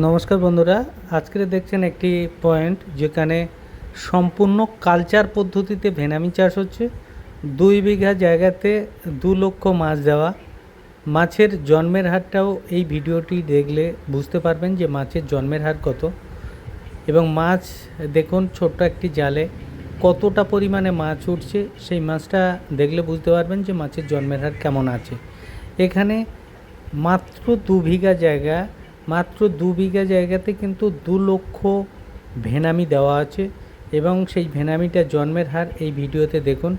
নমস্কার বন্ধুরা আজকে দেখছেন একটি পয়েন্ট যেখানে সম্পূর্ণ কালচার পদ্ধতিতে ভেনামি চাষ হচ্ছে। দুই বিঘা জায়গাতে দু লক্ষ মাছ দেওয়া। মাছের জন্মের হারটাও এই ভিডিওটি দেখলে বুঝতে পারবেন যে মাছের জন্মের হার কত। এবং মাছ, দেখুন ছোট্ট একটি জালে কতটা পরিমাণে মাছ উঠছে, সেই মাছটা দেখলে বুঝতে পারবেন যে মাছের জন্মের হার কেমন আছে। এখানে মাত্র দু বিঘা জায়গা মাত্র দু বিঘা জায়গাতে কিন্তু দু লক্ষ ভেনামি দেওয়া আছে এবং সেই ভেনামিটা জন্মের হার এই ভিডিওতে দেখুন।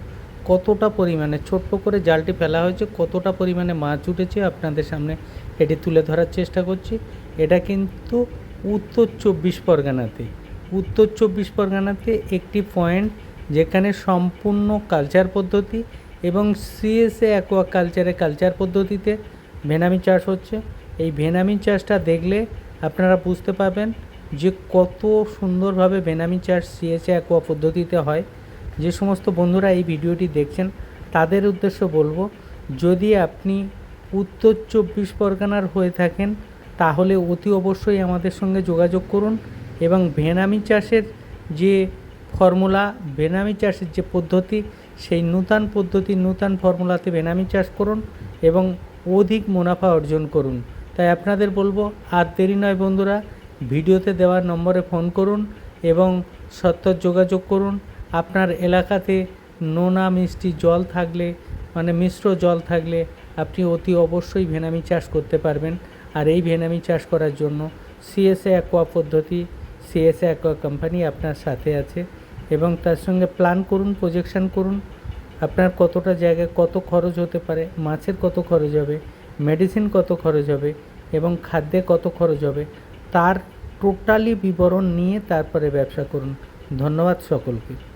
কতটা পরিমাণে ছোট্ট করে জালটি ফেলা হয়েছে, কতটা পরিমাণে মাছ উঠেছে আপনাদের সামনে এটি তুলে ধরার চেষ্টা করছি। এটা কিন্তু উত্তর চব্বিশ পরগনাতে। উত্তর চব্বিশ পরগনাতে একটি পয়েন্ট যেখানে সম্পূর্ণ কালচার পদ্ধতি এবং সিএসএ অ্যাকোয়া কালচারে কালচার পদ্ধতিতে ভেনামি চাষ হচ্ছে। এই ভেনামি চাষটা দেখলে আপনারা বুঝতে পারবেন যে কত সুন্দরভাবে ভেনামি চাষ সিএসএ অ্যাকোয়া পদ্ধতিতে হয়। যে সমস্ত বন্ধুরা এই ভিডিওটি দেখছেন, তাদের উদ্দেশ্য বলব, যদি আপনি উত্তর চব্বিশ পরগনার হয়ে থাকেন, তাহলে অতি অবশ্যই আমাদের সঙ্গে যোগাযোগ করুন এবং ভেনামি চাষের যে ফর্মুলা বেনামি চাষের যে পদ্ধতি, সেই নূতন পদ্ধতি, নূতন ফর্মুলাতে বেনামি চাষ করুন এবং অধিক মুনাফা অর্জন করুন। তাই আপনাদের বলব, আর দেরি নয় বন্ধুরা, ভিডিওতে দেওয়ার নম্বরে ফোন করুন এবং সত্তর যোগাযোগ করুন। আপনার এলাকাতে নোনা মিষ্টি জল থাকলে মানে মিশ্র জল থাকলে আপনি অতি অবশ্যই ভেনামি চাষ করতে পারবেন। আর এই ভেনামি চাষ করার জন্য সিএসএ অ্যাকোয়া পদ্ধতি সিএসএ অ্যাকোয়া কোম্পানি আপনার সাথে আছে এবং তার সঙ্গে প্ল্যান করুন প্রজেকশন করুন। আপনার কতটা জায়গায় কত খরচ হতে পারে, মাছের কত খরচ হবে মেডিসিন কত খরচ হবে এবং খাদ্যে কত খরচ হবে, তার টোটালি বিবরণ নিয়ে তারপরে ব্যবসা করুন। ধন্যবাদ সকলকে।